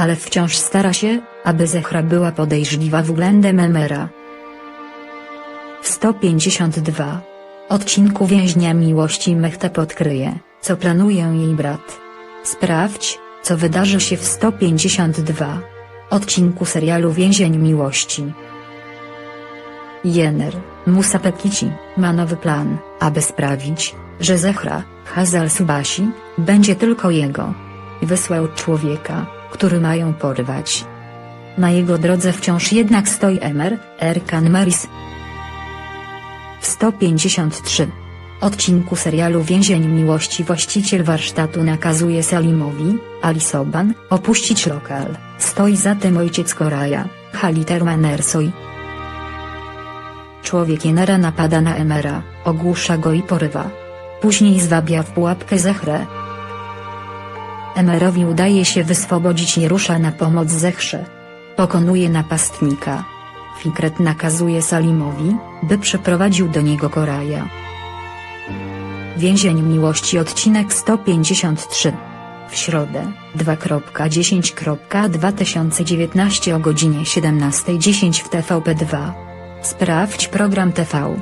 ale wciąż stara się, aby Zehra była podejrzliwa względem Emera. W 152 odcinku Więźnia Miłości Mechtep odkryje, co planuje jej brat. Sprawdź, co wydarzy się w 152 odcinku serialu Więzień Miłości. Jener, Musa Pekici, ma nowy plan, aby sprawić, że Zehra, Hazal Subasi, będzie tylko jego. Wysłał człowieka, który mają porwać. Na jego drodze wciąż jednak stoi Emer, Erkan Maris. W 153 odcinku serialu Więzień Miłości właściciel warsztatu nakazuje Salimowi, Alisoban, opuścić lokal. Stoi za tym ojciec Koraja, Haliter Manersoj. Człowiek Jenera napada na Emera, ogłusza go i porywa. Później zwabia w pułapkę Zehrę. Emerowi udaje się wyswobodzić i rusza na pomoc Zehrze. Pokonuje napastnika. Fikret nakazuje Salimowi, by przyprowadził do niego Koraja. Więzień Miłości odcinek 153. W środę, 2.10.2019 o godzinie 17.10 w TVP2. Sprawdź program TV.